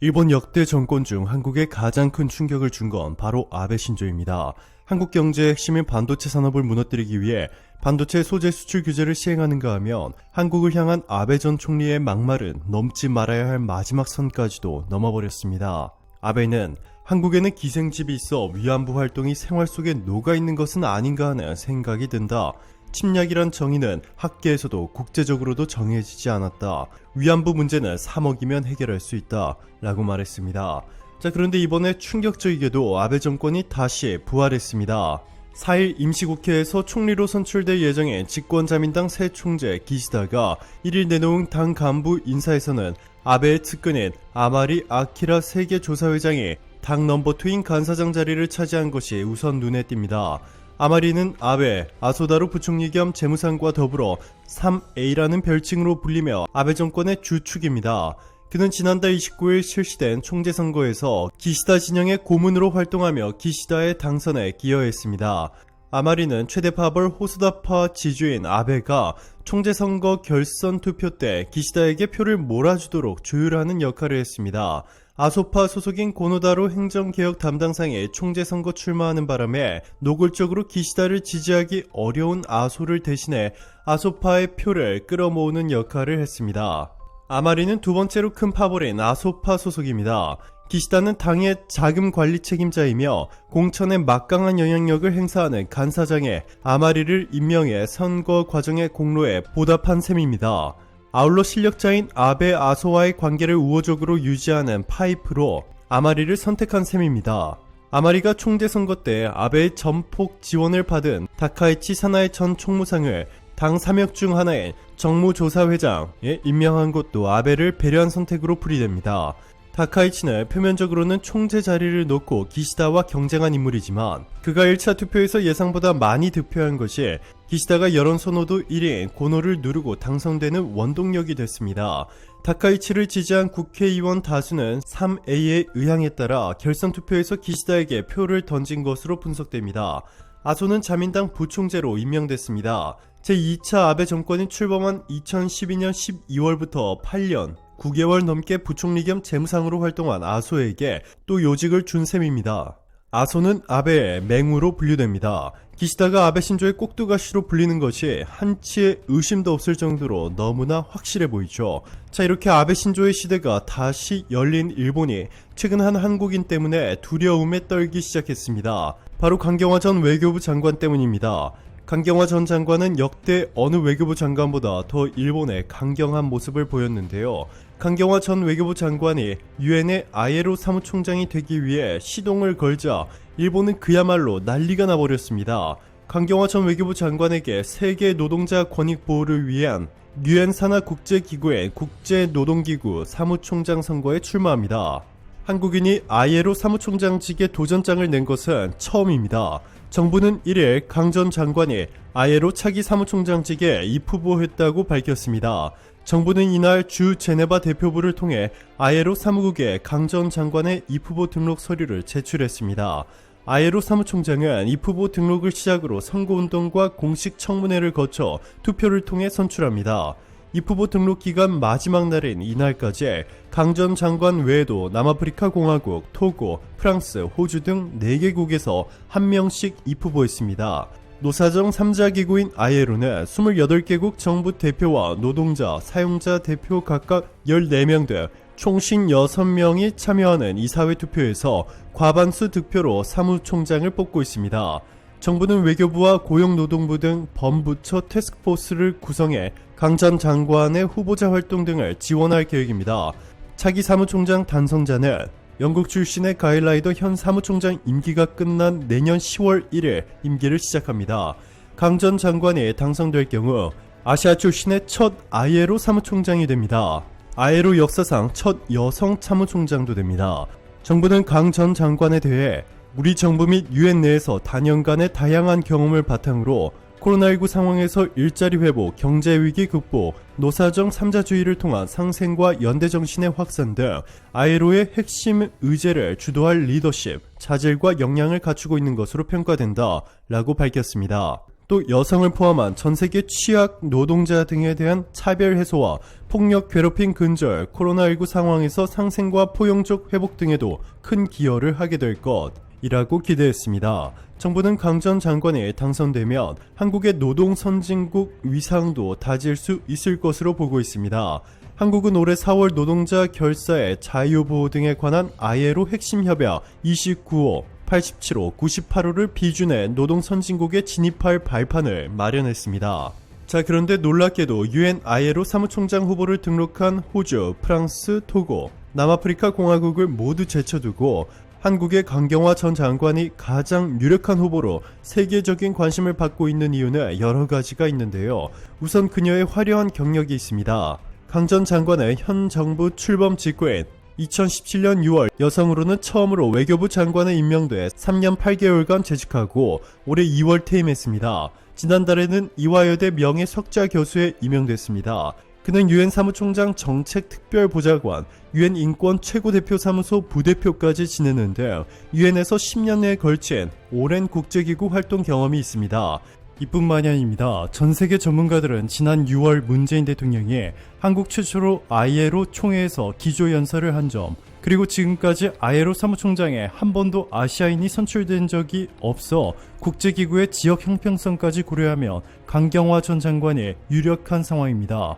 일본 역대 정권 중 한국에 가장 큰 충격을 준 건 바로 아베 신조입니다. 한국 경제의 핵심인 반도체 산업을 무너뜨리기 위해 반도체 소재 수출 규제를 시행하는가 하면 한국을 향한 아베 전 총리의 막말은 넘지 말아야 할 마지막 선까지도 넘어버렸습니다. 아베는 한국에는 기생집이 있어 위안부 활동이 생활 속에 녹아 있는 것은 아닌가 하는 생각이 든다. 침략이란 정의는 학계에서도 국제적으로도 정해지지 않았다. 위안부 문제는 3억이면 해결할 수 있다. 라고 말했습니다. 자, 그런데 이번에 충격적이게도 아베 정권이 다시 부활했습니다. 4일 임시국회에서 총리로 선출될 예정인 집권자민당 새 총재 기시다가 1일 내놓은 당 간부 인사에서는 아베의 측근인 아마리 아키라 세계조사회장이 당 넘버2인 간사장 자리를 차지한 것이 우선 눈에 띕니다. 아마리는 아베, 아소다로 부총리 겸 재무상과 더불어 3A라는 별칭으로 불리며 아베 정권의 주축입니다. 그는 지난달 29일 실시된 총재 선거에서 기시다 진영의 고문으로 활동하며 기시다의 당선에 기여했습니다. 아마리는 최대 파벌 호스다파 지주인 아베가 총재 선거 결선 투표 때 기시다에게 표를 몰아주도록 조율하는 역할을 했습니다. 아소파 소속인 고노다로 행정개혁 담당상이 총재 선거 출마하는 바람에 노골적으로 기시다를 지지하기 어려운 아소를 대신해 아소파의 표를 끌어모으는 역할을 했습니다. 아마리는 두 번째로 큰 파벌인 아소파 소속입니다. 기시다는 당의 자금 관리 책임자이며 공천에 막강한 영향력을 행사하는 간사장에 아마리를 임명해 선거 과정의 공로에 보답한 셈입니다. 아울러 실력자인 아베 아소와의 관계를 우호적으로 유지하는 파이프로 아마리를 선택한 셈입니다. 아마리가 총재 선거 때 아베의 전폭 지원을 받은 다카이치 사나이 전 총무상을 당 3역 중 하나인 정무조사회장에 임명한 것도 아베를 배려한 선택으로 풀이됩니다. 다카이치는 표면적으로는 총재 자리를 놓고 기시다와 경쟁한 인물이지만 그가 1차 투표에서 예상보다 많이 득표한 것이 기시다가 여론 선호도 1위인 고노를 누르고 당선되는 원동력이 됐습니다. 다카이치를 지지한 국회의원 다수는 3A의 의향에 따라 결선 투표에서 기시다에게 표를 던진 것으로 분석됩니다. 아소는 자민당 부총재로 임명됐습니다. 제2차 아베 정권이 출범한 2012년 12월부터 8년 9개월 넘게 부총리 겸 재무상으로 활동한 아소에게 또 요직을 준 셈입니다. 아소는 아베의 맹우로 분류됩니다. 기시다가 아베 신조의 꼭두가시로 불리는 것이 한치의 의심도 없을 정도로 너무나 확실해 보이죠. 자, 이렇게 아베 신조의 시대가 다시 열린 일본이 최근 한 한국인 때문에 두려움에 떨기 시작했습니다. 바로 강경화 전 외교부 장관 때문입니다. 강경화 전 장관은 역대 어느 외교부 장관보다 더 일본의 강경한 모습을 보였는데요. 강경화 전 외교부 장관이 유엔의 아예로 사무총장이 되기 위해 시동을 걸자 일본은 그야말로 난리가 나버렸습니다. 강경화 전 외교부 장관에게 세계 노동자 권익 보호를 위한 유엔 산하 국제기구의 국제노동기구 사무총장 선거에 출마합니다. 한국인이 아예로 사무총장직에 도전장을 낸 것은 처음입니다. 정부는 1일 강 전 장관이 아예로 차기 사무총장직에 입후보했다고 밝혔습니다. 정부는 이날 주 제네바 대표부를 통해 아예로 사무국에 강 전 장관의 입후보 등록 서류를 제출했습니다. 아예로 사무총장은 입후보 등록을 시작으로 선거운동과 공식 청문회를 거쳐 투표를 통해 선출합니다. 입후보 등록 기간 마지막 날인 이날까지 강전 장관 외에도 남아프리카 공화국, 토고, 프랑스, 호주 등 4개국에서 한 명씩 입후보했습니다. 노사정 3자 기구인 아예로는 28개국 정부 대표와 노동자, 사용자 대표 각각 14명 등총 56명이 참여하는 이사회 투표에서 과반수 득표로 사무총장을 뽑고 있습니다. 정부는 외교부와 고용노동부 등 범부처 태스크포스를 구성해 강 전 장관의 후보자 활동 등을 지원할 계획입니다. 차기 사무총장 당선자는 영국 출신의 가일라이더 현 사무총장 임기가 끝난 내년 10월 1일 임기를 시작합니다. 강 전 장관이 당선될 경우 아시아 출신의 첫 아예로 사무총장이 됩니다. 아예로 역사상 첫 여성 사무총장도 됩니다. 정부는 강 전 장관에 대해 우리 정부 및 유엔 내에서 단연간의 다양한 경험을 바탕으로 코로나19 상황에서 일자리 회복, 경제 위기 극복, 노사정 3자주의를 통한 상생과 연대 정신의 확산 등 아이로의 핵심 의제를 주도할 리더십, 자질과 역량을 갖추고 있는 것으로 평가된다 라고 밝혔습니다. 또 여성을 포함한 전 세계 취약 노동자 등에 대한 차별 해소와 폭력 괴롭힘 근절, 코로나19 상황에서 상생과 포용적 회복 등에도 큰 기여를 하게 될 것 이라고 기대했습니다. 정부는 강 전 장관이 당선되면 한국의 노동 선진국 위상도 다질 수 있을 것으로 보고 있습니다. 한국은 올해 4월 노동자 결사의 자유보호 등에 관한 ILO 핵심 협약 29호 87호, 98호를 비준해 노동 선진국에 진입할 발판을 마련했습니다. 자, 그런데 놀랍게도 UN ILO 사무총장 후보를 등록한 호주, 프랑스, 토고, 남아프리카 공화국을 모두 제쳐두고 한국의 강경화 전 장관이 가장 유력한 후보로 세계적인 관심을 받고 있는 이유는 여러 가지가 있는데요. 우선 그녀의 화려한 경력이 있습니다. 강 전 장관은 현 정부 출범 직후엔 2017년 6월 여성으로는 처음으로 외교부 장관에 임명돼 3년 8개월간 재직하고 올해 2월 퇴임했습니다. 지난달에는 이화여대 명예 석좌 교수에 임명됐습니다. 그는 유엔 사무총장 정책 특별보좌관, 유엔 인권 최고대표 사무소 부대표까지 지내는데 유엔에서 10년에 걸친 오랜 국제기구 활동 경험이 있습니다. 이뿐만이 아닙니다. 전 세계 전문가들은 지난 6월 문재인 대통령이 한국 최초로 ILO 총회에서 기조 연설을 한 점, 그리고 지금까지 ILO 사무총장에 한 번도 아시아인이 선출된 적이 없어 국제기구의 지역 형평성까지 고려하면 강경화 전 장관이 유력한 상황입니다.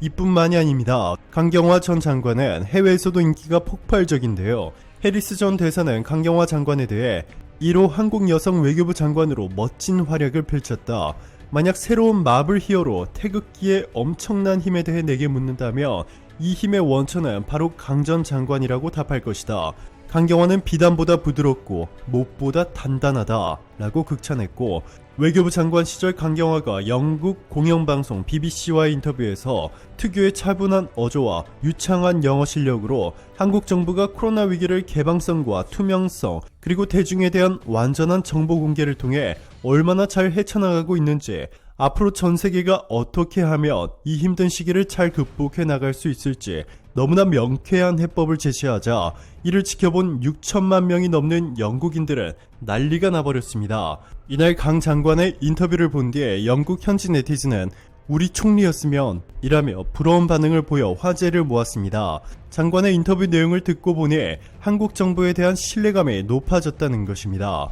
이뿐만이 아닙니다. 강경화 전 장관은 해외에서도 인기가 폭발적인데요. 해리스 전 대사는 강경화 장관에 대해 1호 한국 여성 외교부 장관으로 멋진 활약을 펼쳤다. 만약 새로운 마블 히어로 태극기의 엄청난 힘에 대해 내게 묻는다면 이 힘의 원천은 바로 강전 장관이라고 답할 것이다. 강경화는 비단보다 부드럽고 못보다 단단하다 라고 극찬했고 외교부 장관 시절 강경화가 영국 공영방송 BBC와의 인터뷰에서 특유의 차분한 어조와 유창한 영어 실력으로 한국 정부가 코로나 위기를 개방성과 투명성 그리고 대중에 대한 완전한 정보 공개를 통해 얼마나 잘 헤쳐나가고 있는지 앞으로 전 세계가 어떻게 하면 이 힘든 시기를 잘 극복해 나갈 수 있을지 너무나 명쾌한 해법을 제시하자 이를 지켜본 6천만 명이 넘는 영국인들은 난리가 나버렸습니다. 이날 강 장관의 인터뷰를 본 뒤에 영국 현지 네티즌은 우리 총리였으면 이라며 부러운 반응을 보여 화제를 모았습니다. 장관의 인터뷰 내용을 듣고 보니 한국 정부에 대한 신뢰감이 높아졌다는 것입니다.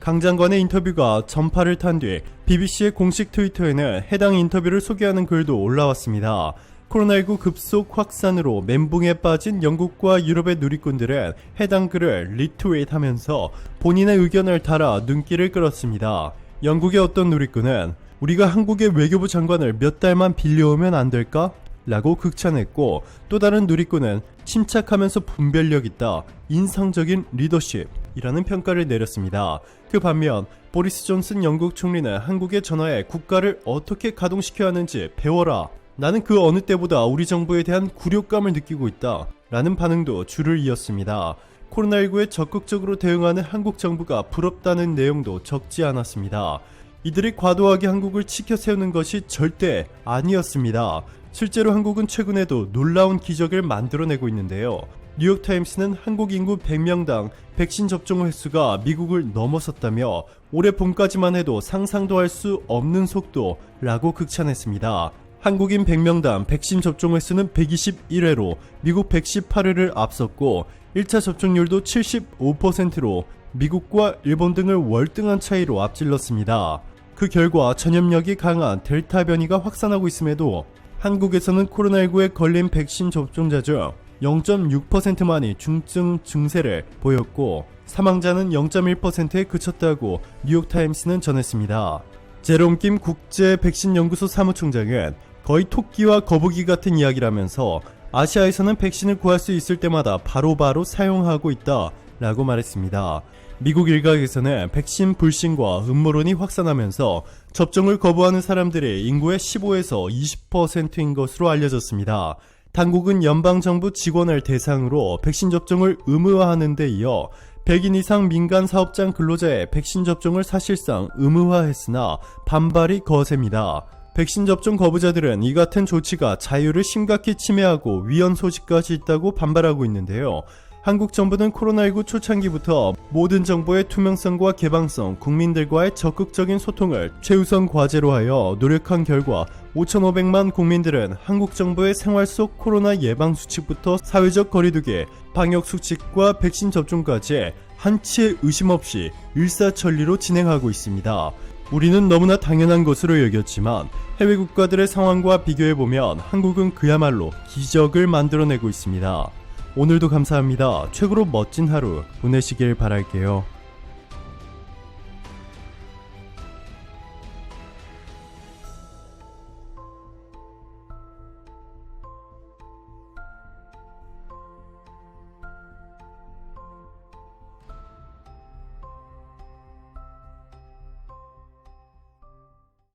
강 장관의 인터뷰가 전파를 탄 뒤 BBC의 공식 트위터에는 해당 인터뷰를 소개하는 글도 올라왔습니다. 코로나19 급속 확산으로 멘붕에 빠진 영국과 유럽의 누리꾼들은 해당 글을 리트윗 하면서 본인의 의견을 달아 눈길을 끌었습니다. 영국의 어떤 누리꾼은 우리가 한국의 외교부 장관을 몇 달만 빌려오면 안 될까? 라고 극찬했고 또 다른 누리꾼은 침착하면서 분별력 있다 인상적인 리더십 이라는 평가를 내렸습니다. 그 반면 보리스 존슨 영국 총리는 한국에 전화해 국가를 어떻게 가동시켜야 하는지 배워라 나는 그 어느 때보다 우리 정부에 대한 굴욕감을 느끼고 있다. 라는 반응도 줄을 이었습니다. 코로나19에 적극적으로 대응하는 한국 정부가 부럽다는 내용도 적지 않았습니다. 이들이 과도하게 한국을 치켜 세우는 것이 절대 아니었습니다. 실제로 한국은 최근에도 놀라운 기적을 만들어내고 있는데요. 뉴욕타임스는 한국 인구 100명당 백신 접종 횟수가 미국을 넘어섰다며 올해 봄까지만 해도 상상도 할 수 없는 속도라고 극찬했습니다. 한국인 100명당 백신 접종 횟수는 121회로 미국 118회를 앞섰고 1차 접종률도 75%로 미국과 일본 등을 월등한 차이로 앞질렀습니다. 그 결과 전염력이 강한 델타 변이가 확산하고 있음에도 한국에서는 코로나19에 걸린 백신 접종자 중 0.6%만이 중증 증세를 보였고 사망자는 0.1%에 그쳤다고 뉴욕타임스는 전했습니다. 제롬 김 국제 백신 연구소 사무총장은 거의 토끼와 거북이 같은 이야기라면서 아시아에서는 백신을 구할 수 있을 때마다 바로바로 바로 사용하고 있다 라고 말했습니다. 미국 일각에서는 백신 불신과 음모론이 확산하면서 접종을 거부하는 사람들의 인구의 15에서 20%인 것으로 알려졌습니다. 당국은 연방정부 직원을 대상으로 백신 접종을 의무화하는 데 이어 100인 이상 민간 사업장 근로자의 백신 접종을 사실상 의무화했으나 반발이 거셉니다. 백신 접종 거부자들은 이 같은 조치가 자유를 심각히 침해하고 위헌 소지까지 있다고 반발하고 있는데요. 한국 정부는 코로나19 초창기부터 모든 정보의 투명성과 개방성, 국민들과의 적극적인 소통을 최우선 과제로 하여 노력한 결과 5,500만 국민들은 한국 정부의 생활 속 코로나 예방 수칙부터 사회적 거리두기, 방역 수칙과 백신 접종까지 한치의 의심 없이 일사천리로 진행하고 있습니다. 우리는 너무나 당연한 것으로 여겼지만 해외 국가들의 상황과 비교해보면 한국은 그야말로 기적을 만들어내고 있습니다. 오늘도 감사합니다. 최고로 멋진 하루 보내시길 바랄게요.